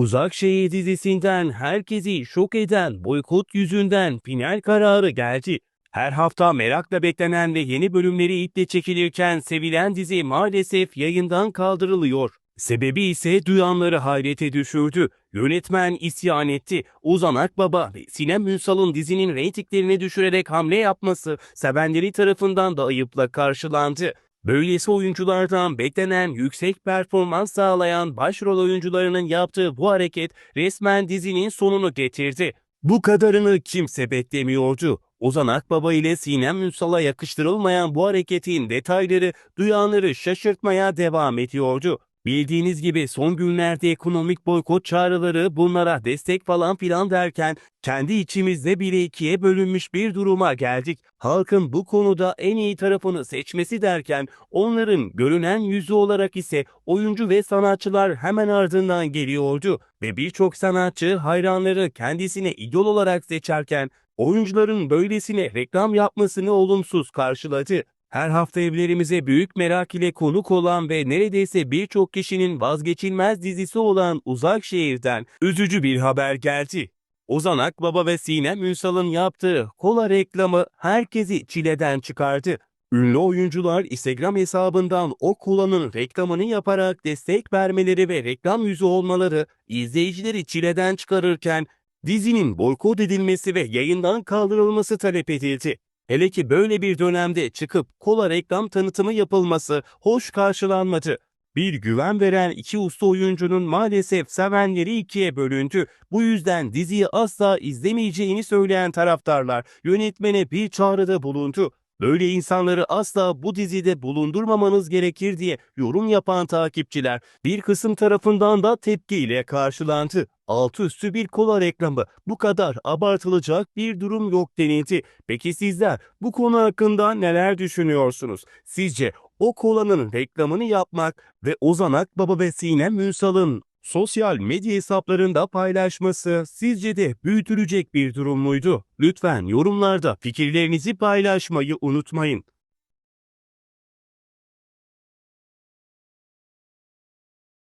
Uzak Şehir dizisinden herkesi şok eden boykot yüzünden final kararı geldi. Her hafta merakla beklenen ve yeni bölümleri iple çekilirken sevilen dizi maalesef yayından kaldırılıyor. Sebebi ise duyanları hayrete düşürdü. Yönetmen isyan etti. Ozan Akbaba ve Sinem Ünsal'ın dizinin reytinglerini düşürerek hamle yapması sevenleri tarafından da ayıpla karşılandı. Böylesi oyunculardan beklenen yüksek performans sağlayan başrol oyuncularının yaptığı bu hareket resmen dizinin sonunu getirdi. Bu kadarını kimse beklemiyordu. Ozan Akbaba ile Sinem Ünsal'a yakıştırılmayan bu hareketin detayları duyanları şaşırtmaya devam ediyordu. Bildiğiniz gibi son günlerde ekonomik boykot çağrıları bunlara destek falan filan derken kendi içimizde bile ikiye bölünmüş bir duruma geldik. Halkın bu konuda en iyi tarafını seçmesi derken onların görünen yüzü olarak ise oyuncu ve sanatçılar hemen ardından geliyordu ve birçok sanatçı hayranları kendisine idol olarak seçerken oyuncuların böylesine reklam yapmasını olumsuz karşıladı. Her hafta evlerimize büyük merak ile konuk olan ve neredeyse birçok kişinin vazgeçilmez dizisi olan Uzak Şehir'den üzücü bir haber geldi. Ozan Akbaba ve Sinem Ünsal'ın yaptığı kola reklamı herkesi çileden çıkardı. Ünlü oyuncular Instagram hesabından o kolanın reklamını yaparak destek vermeleri ve reklam yüzü olmaları izleyicileri çileden çıkarırken dizinin boykot edilmesi ve yayından kaldırılması talep edildi. Hele ki böyle bir dönemde çıkıp kola reklam tanıtımı yapılması hoş karşılanmadı. Bir güven veren iki usta oyuncunun maalesef sevenleri ikiye bölündü. Bu yüzden diziyi asla izlemeyeceğini söyleyen taraftarlar yönetmene bir çağrıda bulundu. Böyle insanları asla bu dizide bulundurmamanız gerekir diye yorum yapan takipçiler bir kısım tarafından da tepkiyle karşılandı. Altı üstü bir kola reklamı. Bu kadar abartılacak bir durum yok denildi. Peki sizler bu konu hakkında neler düşünüyorsunuz? Sizce o kolanın reklamını yapmak ve Ozan Akbaba ve Sinem Ünsal'ın sosyal medya hesaplarında paylaşması sizce de büyütülecek bir durum muydu? Lütfen yorumlarda fikirlerinizi paylaşmayı unutmayın.